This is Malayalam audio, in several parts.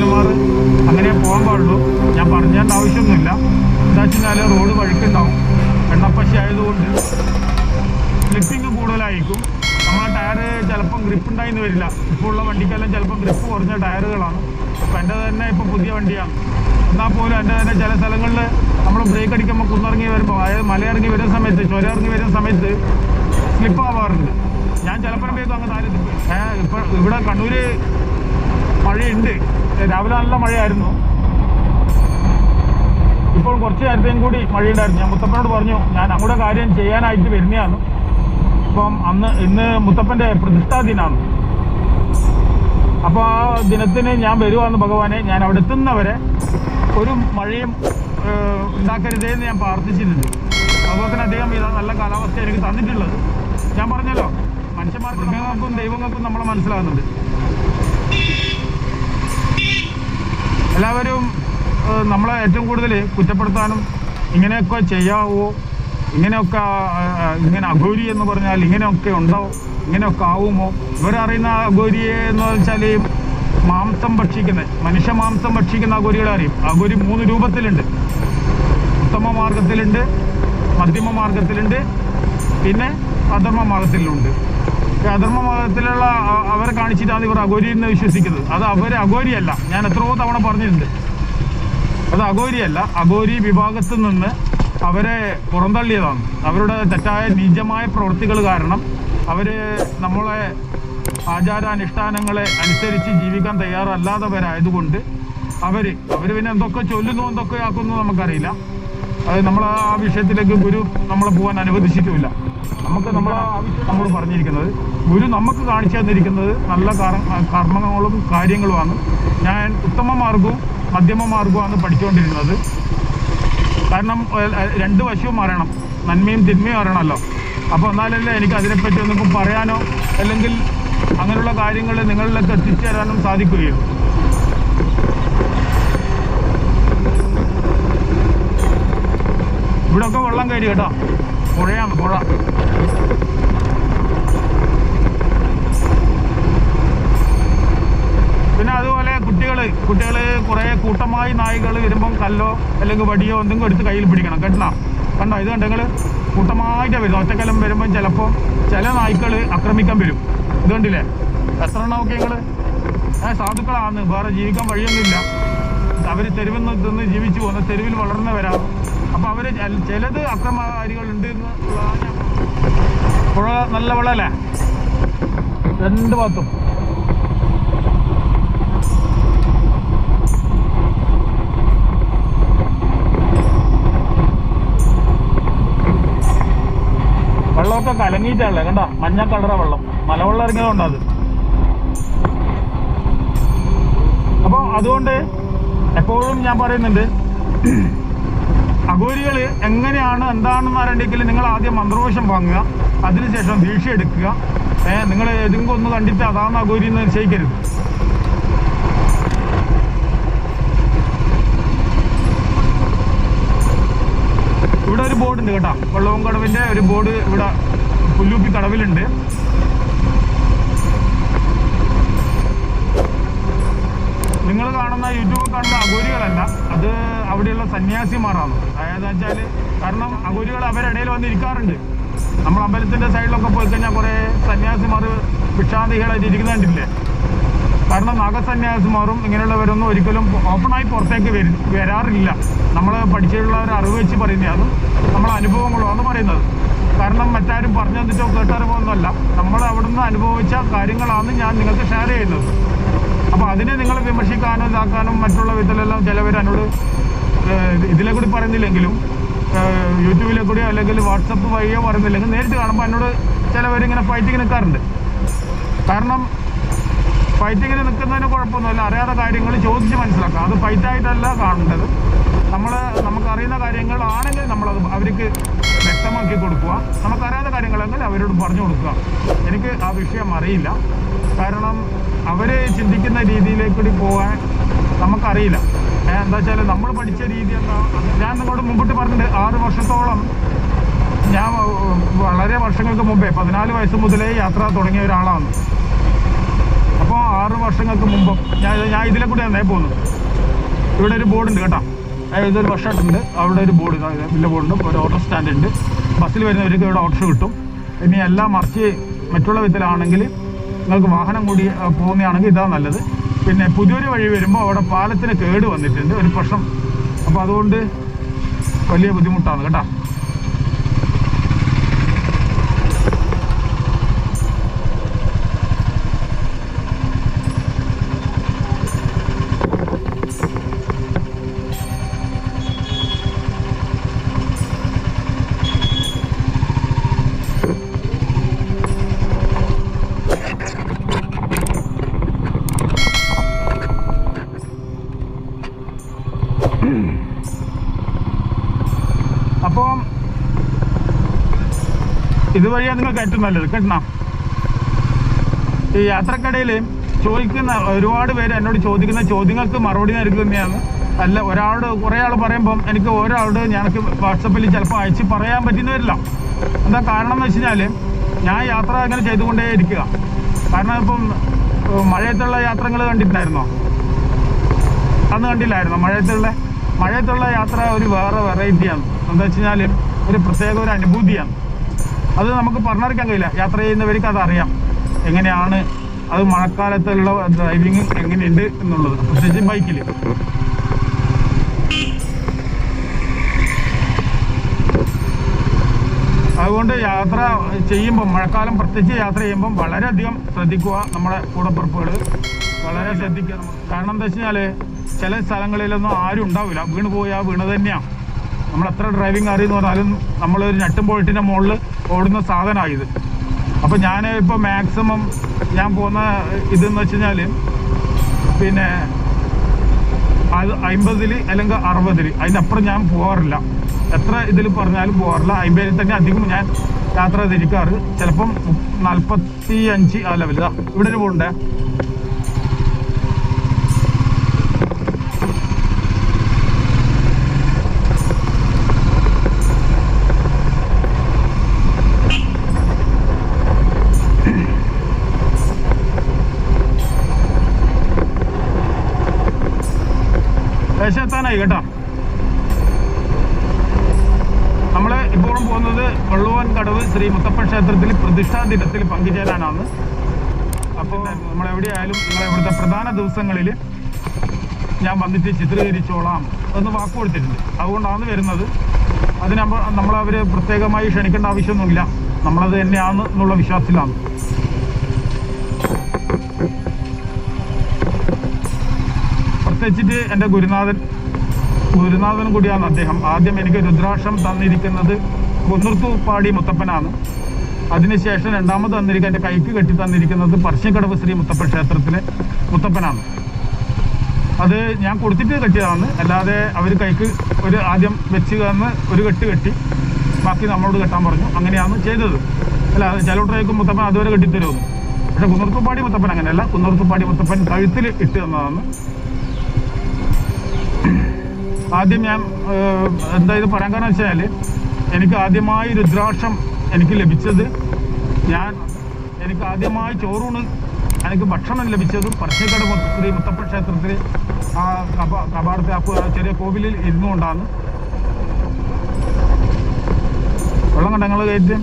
ഓഫീസർമാർ അങ്ങനെ പോകാൻ പാടുള്ളൂ. ഞാൻ പറഞ്ഞേണ്ട ആവശ്യമൊന്നുമില്ല. എന്താ വെച്ചാൽ റോഡ് വഴുക്കുണ്ടാവും. എണ്ണപ്പശി ആയതുകൊണ്ട് സ്ലിപ്പിങ് കൂടുതലായിരിക്കും. നമ്മളെ ടയറ് ചിലപ്പം ഗ്രിപ്പ് ഉണ്ടായിന്ന് വരില്ല. ഇപ്പോൾ ഉള്ള വണ്ടിക്കെല്ലാം ചിലപ്പം ഗ്രിപ്പ് കുറഞ്ഞ ടയറുകളാണ്. അപ്പം എന്റെ തന്നെ ഇപ്പോൾ പുതിയ വണ്ടിയാണ്. എന്നാൽ പോലും എന്റെ തന്നെ ചില സ്ഥലങ്ങളിൽ നമ്മൾ ബ്രേക്ക് അടിക്കുമ്പോൾ കുന്നിറങ്ങി വരുമ്പോൾ അതായത് മലയിറങ്ങി വരുന്ന സമയത്ത് ചുര ഇറങ്ങി വരുന്ന സമയത്ത് സ്ലിപ്പ് ആവാറുണ്ട്. ഞാൻ ചിലപ്പോഴത്തേക്കും അങ്ങ് താഴെ ഇപ്പം ഇവിടെ കണ്ണൂർ മഴയുണ്ട്. രാവിലെ നല്ല മഴയായിരുന്നു. ഇപ്പോൾ കുറച്ച് നേരത്തെയും കൂടി മഴയുണ്ടായിരുന്നു. ഞാൻ മുത്തപ്പനോട് പറഞ്ഞു ഞാൻ അങ്ങോട്ട് കാര്യം ചെയ്യാനായിട്ട് വരുന്നതാണ്. അപ്പം അന്ന് ഇന്ന് മുത്തപ്പന്റെ പ്രതിഷ്ഠാ ദിനമാണ് അപ്പോൾ ആ ദിനത്തിന് ഞാൻ വരുവാന്ന് ഭഗവാനെ ഞാൻ അവിടെ എത്തുന്നവരെ ഒരു മഴയും ഉണ്ടാക്കരുതേ എന്ന് ഞാൻ പ്രാർത്ഥിച്ചിട്ടുണ്ട് അതുപോലെ അദ്ദേഹം ഇതാ നല്ല കാലാവസ്ഥ എനിക്ക് തന്നിട്ടുള്ളത്. ഞാൻ പറഞ്ഞല്ലോ മനുഷ്യന്മാർക്ക് മൃഗങ്ങൾക്കും ദൈവങ്ങൾക്കും നമ്മളെ മനസ്സിലാകുന്നുണ്ട്. എല്ലാവരും നമ്മളെ ഏറ്റവും കൂടുതൽ കുറ്റപ്പെടുത്താനും ഇങ്ങനെയൊക്കെ ചെയ്യാവോ ഇങ്ങനെയൊക്കെ ഇങ്ങനെ അഘോരി എന്ന് പറഞ്ഞാൽ ഇങ്ങനെയൊക്കെ ഉണ്ടോ ഇങ്ങനെയൊക്കെ ആവുമോ? ഇവരറിയുന്ന അഘോരിയെ എന്ന് വെച്ചാൽ മാംസം ഭക്ഷിക്കുന്ന മനുഷ്യ മാംസം ഭക്ഷിക്കുന്ന അഘോരികളെ അറിയും. അഘോരി മൂന്ന് രൂപത്തിലുണ്ട്. ഉത്തമ മാർഗത്തിലുണ്ട് മധ്യമ മാർഗത്തിലുണ്ട് പിന്നെ അധർമ്മ മാർഗത്തിലുണ്ട് അധർമ്മ മതത്തിലുള്ള അവരെ കാണിച്ചിട്ടാണ് ഇവർ അഗോരി എന്ന് വിശ്വസിക്കുന്നത്. അത് അവർ അഘോരിയല്ല ഞാൻ എത്രയോ തവണ പറഞ്ഞിട്ടുണ്ട്. അത് അഘോരിയല്ല അഗോരി വിഭാഗത്തിൽ നിന്ന് അവരെ പുറന്തള്ളിയതാണ്. അവരുടെ തെറ്റായ നീചമായ പ്രവൃത്തികൾ കാരണം അവർ നമ്മളെ ആചാരാനുഷ്ഠാനങ്ങളെ അനുസരിച്ച് ജീവിക്കാൻ തയ്യാറല്ലാത്തവരായതുകൊണ്ട് അവർ അവർ പിന്നെ എന്തൊക്കെ ചൊല്ലുന്നു എന്തൊക്കെ ആക്കുന്നു നമുക്കറിയില്ല. അത് നമ്മൾ ആ വിഷയത്തിലേക്ക് ഗുരു നമ്മളെ പോകാൻ അനുവദിച്ചിട്ടുമില്ല. നമുക്ക് നമ്മൾ നമ്മൾ പറഞ്ഞിരിക്കുന്നത്. ഗുരു നമുക്ക് കാണിച്ചു തന്നിരിക്കുന്നത് നല്ല കർമ്മങ്ങളും കാര്യങ്ങളുമാണ്. ഞാൻ ഉത്തമ മാർഗവും മധ്യമ മാർഗവുമാണ് പഠിച്ചുകൊണ്ടിരുന്നത്. കാരണം രണ്ട് വശവും അറിയണം. നന്മയും തിന്മയും അറിയണമല്ലോ. അപ്പോൾ എന്നാലല്ലേ എനിക്ക് അതിനെപ്പറ്റി ഒന്നും പറയാനോ? അല്ലെങ്കിൽ അങ്ങനെയുള്ള കാര്യങ്ങൾ നിങ്ങളിലേക്ക് എത്തിച്ചേരാനും സാധിക്കുകയുള്ളൂ. ഇവിടെയൊക്കെ വെള്ളം കയറി കേട്ടോ. പുഴയാണ് പുഴ പിന്നെ അതുപോലെ കുട്ടികൾ കുട്ടികൾ കുറേ കൂട്ടമായി നായികൾ വരുമ്പം കല്ലോ അല്ലെങ്കിൽ വടിയോ എന്തെങ്കിലും എടുത്ത് കയ്യിൽ പിടിക്കണം കേട്ടോ കണ്ടോ? ഇത് കണ്ടെങ്കിൽ കൂട്ടമായിട്ടാണ് വരുന്നത്. ഒറ്റക്കലം വരുമ്പം ചിലപ്പോൾ ചില നായ്ക്കൾ ആക്രമിക്കാൻ വരും. ഇത് കണ്ടില്ലേ? എത്ര എണ്ണമൊക്കെ ഞങ്ങൾ ഏഹ് സാധുക്കളാണ് വേറെ ജീവിക്കാൻ വഴിയൊന്നുമില്ല. അവർ തെരുവിൽ നിന്ന് ജീവിച്ചു പോകുന്ന. തെരുവിൽ വളർന്നവരാണ് അപ്പോൾ അവർ ചിലത് അക്രമകാരികളുണ്ട് എന്ന്. പുഴ നല്ല വെള്ളമല്ലേ രണ്ട് ഭാഗത്തും. വെള്ളമൊക്കെ കലങ്ങിയിട്ടല്ലേ കണ്ട? മഞ്ഞ കളറ വെള്ളം. മലവെള്ളം ഇറങ്ങിയതുകൊണ്ട് അത്? അപ്പോൾ അതുകൊണ്ട് എപ്പോഴും ഞാൻ പറയുന്നുണ്ട് അഘോരികൾ എങ്ങനെയാണ് എന്താണെന്ന് അറിയണ്ടെങ്കിൽ നിങ്ങൾ ആദ്യം മന്ത്രകോശം വാങ്ങുക അതിനുശേഷം ദീക്ഷ എടുക്കുക. നിങ്ങൾ ഏതെങ്കിലും ഒന്ന് കണ്ടിട്ട് അതാണ് അഘോരി എന്ന് നിശ്ചയിക്കരുത്. ഇവിടെ ഒരു ബോർഡ് ഉണ്ട് കേട്ടോ. വെള്ളവും കടവിന്റെ ഒരു ബോർഡ് ഇവിടെ പുല്ലൂപ്പി കടവിലുണ്ട്. നിങ്ങൾ കാണുന്ന യൂട്യൂബിൽ കാണുന്ന അഗോരികളല്ല അത് അവിടെയുള്ള സന്യാസിമാരാണ്. അതായത് വെച്ചാൽ കാരണം അഗോരികൾ അവരിടയിൽ വന്നിരിക്കാറുണ്ട്. നമ്മൾ അമ്പലത്തിന്റെ സൈഡിലൊക്കെ പോയി കഴിഞ്ഞാൽ കുറേ സന്യാസിമാർ ഭിക്ഷാന്തികളായിട്ട് ഇരിക്കുന്ന കണ്ടില്ലേ കാരണം നാഗസന്യാസിമാരും ഇങ്ങനെയുള്ളവരൊന്നും ഒരിക്കലും ഓപ്പണായി പുറത്തേക്ക് വരും വരാറില്ല. നമ്മൾ പഠിച്ചിട്ടുള്ള ഒരു അറിവ് വെച്ച് പറയുന്നതാണ് നമ്മളെ അനുഭവങ്ങളാണ് പറയുന്നത്. കാരണം മറ്റാരും പറഞ്ഞു തന്നിട്ടോ കേട്ടറിവൊന്നുമല്ല. നമ്മൾ അവിടുന്ന് അനുഭവിച്ച കാര്യങ്ങളാണ് ഞാൻ നിങ്ങൾക്ക് ഷെയർ ചെയ്യുന്നത്. അപ്പോൾ അതിനെ നിങ്ങൾ വിമർശിക്കാനും ഇതാക്കാനും മറ്റുള്ള വിധത്തിലെല്ലാം ചിലവർ എന്നോട് ഇതിലെ കൂടി പറയുന്നില്ലെങ്കിലും യൂട്യൂബിലെ കൂടിയോ അല്ലെങ്കിൽ വാട്സപ്പ് വഴിയോ പറയുന്നില്ലെങ്കിൽ നേരിട്ട് കാണുമ്പോൾ എന്നോട് ചിലവരിങ്ങനെ ഫൈറ്റിംഗ് നിൽക്കാറുണ്ട് കാരണം ഫൈറ്റിങ്ങിന് നിൽക്കുന്നതിന് കുഴപ്പമൊന്നുമില്ല. അറിയാത്ത കാര്യങ്ങൾ ചോദിച്ച് മനസ്സിലാക്കാം. അത് ഫൈറ്റായിട്ടല്ല കാണേണ്ടത്. നമ്മൾ നമുക്കറിയുന്ന കാര്യങ്ങളാണെങ്കിൽ നമ്മളത് അവർക്ക് വ്യക്തമാക്കി കൊടുക്കുക. നമുക്കറിയാത്ത കാര്യങ്ങളെങ്കിൽ അവരോട് പറഞ്ഞു കൊടുക്കുക. എനിക്ക് ആ വിഷയം അറിയില്ല. കാരണം അവർ ചിന്തിക്കുന്ന രീതിയിലേക്ക് കൂടി പോകാൻ നമുക്കറിയില്ല എന്താ വെച്ചാൽ നമ്മൾ പഠിച്ച രീതി എന്താ? ഞാൻ നിങ്ങളോട് മുമ്പിട്ട് പറഞ്ഞിട്ടുണ്ട്. ആറ് വർഷത്തോളം ഞാൻ വളരെ വർഷങ്ങൾക്ക് മുമ്പേ പതിനാല് വയസ്സ് മുതലേ യാത്ര തുടങ്ങിയ ഒരാളാണ്. അപ്പോൾ ആറ് വർഷങ്ങൾക്ക് മുമ്പ് ഞാൻ ഞാൻ ഇതിലെ കൂടെ തന്നെ പോകുന്നു. ഇവിടെ ഒരു ബോർഡുണ്ട് കേട്ടോ. ഇതൊരു ബസ് ഉണ്ട്. അവിടെ ഒരു ബോർഡ് വലിയ ബോർഡുണ്ട് ഒരു ഓട്ടോ സ്റ്റാൻഡ് ഉണ്ട്. ബസ്സിൽ വരുന്നവർക്ക് ഇവിടെ ഓട്ടോ കിട്ടും. ഇനി എല്ലാം മറിച്ച് മറ്റുള്ള വിധത്തിലാണെങ്കിൽ നിങ്ങൾക്ക് വാഹനം കൂടി പോകുന്നതാണെങ്കിൽ ഇതാണ് നല്ലത്. പിന്നെ പുതിയൊരു വഴി വരുമ്പോൾ അവിടെ പാലത്തിന് കേട് വന്നിട്ടുണ്ട്. ഒരു പ്രശ്നം. അപ്പോൾ അതുകൊണ്ട് വലിയ ബുദ്ധിമുട്ടാണ് കേട്ടോ അപ്പോൾ ഇതുവഴിയാണ് നിങ്ങൾക്ക് ഏറ്റവും നല്ലത്. കേട്ടോ ഈ യാത്രക്കിടയിൽ ചോദിക്കുന്ന ഒരുപാട് പേര് എന്നോട് ചോദിക്കുന്ന ചോദ്യങ്ങൾക്ക് മറുപടി നൽകുക തന്നെയാണ്. അല്ല ഒരാളോട് കുറേ ആൾ പറയുമ്പം എനിക്ക് ഒരാളോട് ഞങ്ങൾക്ക് വാട്സപ്പിൽ ചിലപ്പോൾ അയച്ച് പറയാൻ പറ്റുന്ന വരില്ല എന്താ കാരണം എന്ന് വെച്ച് കഴിഞ്ഞാൽ ഞാൻ യാത്ര അങ്ങനെ ചെയ്തുകൊണ്ടേ ഇരിക്കുക. കാരണം ഇപ്പം മഴയത്തുള്ള യാത്രകൾ കണ്ടിട്ടുണ്ടായിരുന്നോ? അന്ന് കണ്ടില്ലായിരുന്നോ? മഴയത്തുള്ള മഴയത്തുള്ള യാത്ര ഒരു വേറെ വെറൈറ്റിയാണ് എന്താ വെച്ച് കഴിഞ്ഞാൽ ഒരു പ്രത്യേക ഒരു അനുഭൂതിയാണ്. അത് നമുക്ക് പറഞ്ഞറിയിക്കാൻ കഴിയില്ല. യാത്ര ചെയ്യുന്നവർക്ക് അത് അറിയാം. എങ്ങനെയാണ് അത് മഴക്കാലത്തുള്ള ഡ്രൈവിങ് എങ്ങനെയുണ്ട് എന്നുള്ളത്. പ്രത്യേകിച്ച് ബൈക്കിൽ അതുകൊണ്ട് യാത്ര ചെയ്യുമ്പോൾ മഴക്കാലം പ്രത്യേകിച്ച് യാത്ര ചെയ്യുമ്പോൾ വളരെയധികം ശ്രദ്ധിക്കുക നമ്മുടെ കൂടപ്പുറപ്പുകൾ വളരെ ശ്രദ്ധിക്കുക. കാരണം എന്താ വെച്ച് കഴിഞ്ഞാൽ ചില സ്ഥലങ്ങളിലൊന്നും ആരും ഉണ്ടാവില്ല. വീണ് പോയാൽ വീണ് തന്നെയാണ് നമ്മൾ എത്ര ഡ്രൈവിംഗ് അറിയെന്ന് പറഞ്ഞാലും നമ്മൾ ഒരു ഞെട്ടും പോയിട്ടിന്റെ മുകളിൽ ഓടുന്ന സാധനമാണ് ഇത്. അപ്പോൾ ഞാൻ ഇപ്പോൾ മാക്സിമം ഞാൻ പോകുന്ന ഇതെന്ന് വെച്ച് കഴിഞ്ഞാൽ പിന്നെ അത് അമ്പതിൽ അല്ലെങ്കിൽ അറുപതിൽ അതിന്റെ അപ്പുറം ഞാൻ പോകാറില്ല എത്ര ഇതിൽ പറഞ്ഞാലും പോകാറില്ല അമ്പതിൽ തന്നെ അധികം ഞാൻ യാത്ര തിരിക്കാറ് ചിലപ്പം നാൽപ്പത്തി അഞ്ച് ആ ലെവൽ ഇവിടെ ഒരു പോകണ്ടേ ദേശത്തെത്താനായി കേട്ടോ. നമ്മൾ ഇപ്പോഴും പോകുന്നത് വള്ളുവൻ കടവ് ശ്രീ മുത്തപ്പൻ ക്ഷേത്രത്തിൽ പ്രതിഷ്ഠാ ദിനത്തിൽ പങ്കുചേരാനാണ്. അപ്പോൾ നമ്മൾ എവിടെയായാലും നിങ്ങളെ ഇവിടുത്തെ പ്രധാന ദിവസങ്ങളിൽ ഞാൻ വന്നിട്ട് ചിത്രീകരിച്ചോളാം എന്ന് വാക്ക് കൊടുത്തിട്ടുണ്ട്. അതുകൊണ്ടാണ് വരുന്നത്. അതിന് നമ്മളവർ പ്രത്യേകമായി ക്ഷണിക്കേണ്ട ആവശ്യമൊന്നുമില്ല. നമ്മളത് തന്നെയാണ് എന്നുള്ള വിശ്വാസത്തിലാണ്. പ്രത്യേകിച്ചിട്ട് എന്റെ ഗുരുനാഥൻ ഗുരുനാഥൻ കൂടിയാണ് അദ്ദേഹം. ആദ്യം എനിക്ക് രുദ്രാക്ഷം തന്നിരിക്കുന്നത് കുന്നുർത്തുപ്പാടി മുത്തപ്പനാണ്. അതിനുശേഷം രണ്ടാമത് തന്നിരിക്കുക എന്റെ കൈക്ക് കെട്ടി തന്നിരിക്കുന്നത് പർശ്യക്കടവ് ശ്രീ മുത്തപ്പൻ ക്ഷേത്രത്തിലെ മുത്തപ്പനാണ്. അത് ഞാൻ കൊടുത്തിട്ട് കെട്ടിയതാണ്. അല്ലാതെ അവർ കൈക്ക് ഒരു ആദ്യം വെച്ച് തന്ന് ഒരു കെട്ട് കെട്ടി ബാക്കി നമ്മളോട് കെട്ടാൻ പറഞ്ഞു. അങ്ങനെയാണ് ചെയ്തത്. അല്ല ചിലവട്ടേക്കും മുത്തപ്പൻ അതുവരെ കെട്ടിത്തരുമെന്ന്. പക്ഷെ കുന്നർത്തുപ്പാടി മുത്തപ്പൻ അങ്ങനെയല്ല. കുന്നർത്തുപ്പാടി മുത്തപ്പൻ കഴുത്തിൽ ഇട്ട് തന്നതാണ്. ആദ്യം ഞാൻ എന്താ ഇത് പറയാൻ കാരണം വെച്ചാൽ എനിക്ക് ആദ്യമായി രുദ്രാക്ഷം എനിക്ക് ലഭിച്ചത് ഞാൻ എനിക്ക് ആദ്യമായി ചോറൂണ് എനിക്ക് ഭക്ഷണം ലഭിച്ചതും പറശ്ശിക്കട ശ്രീ മുത്തപ്പ ക്ഷേത്രത്തിൽ ആ കബ കപാടത്തെ ആ ചെറിയ കോവിലിൽ ഇരുന്നുകൊണ്ടാണ്. വെള്ളം കണ്ട ഞങ്ങൾ കയറ്റി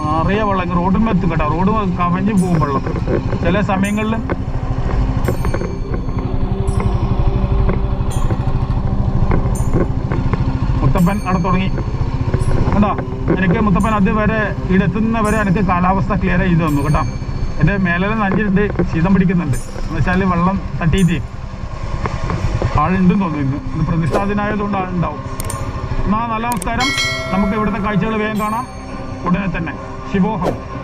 നിറയെ വെള്ളം റോഡിന് റോഡിന്മേൽ എത്തും കേട്ടോ റോഡ് കവഞ്ഞു പോകും വെള്ളം. ചില സമയങ്ങളിൽ അവിടെ തുടങ്ങി. കേട്ടോ എനിക്ക് മുത്തപ്പൻ അതുവരെ ഇവിടെ എത്തുന്നവരെ എനിക്ക് കാലാവസ്ഥ ക്ലിയർ ചെയ്ത് തന്നു കേട്ടോ. എന്റെ മേലെ നഞ്ചിട്ടുണ്ട് ശീതം പിടിക്കുന്നുണ്ട്. എന്ന് വെച്ചാൽ വെള്ളം തട്ടിയിട്ട് ആളുണ്ടെന്ന് തോന്നുന്നു ഇന്ന്. പ്രതിഷ്ഠാദിനായതുകൊണ്ട് ആളുണ്ടാവും. എന്നാൽ നല്ല നമസ്കാരം. നമുക്ക് ഇവിടുത്തെ കാഴ്ചകൾ വേഗം കാണാം. ഉടനെ തന്നെ. ശിവോഹം.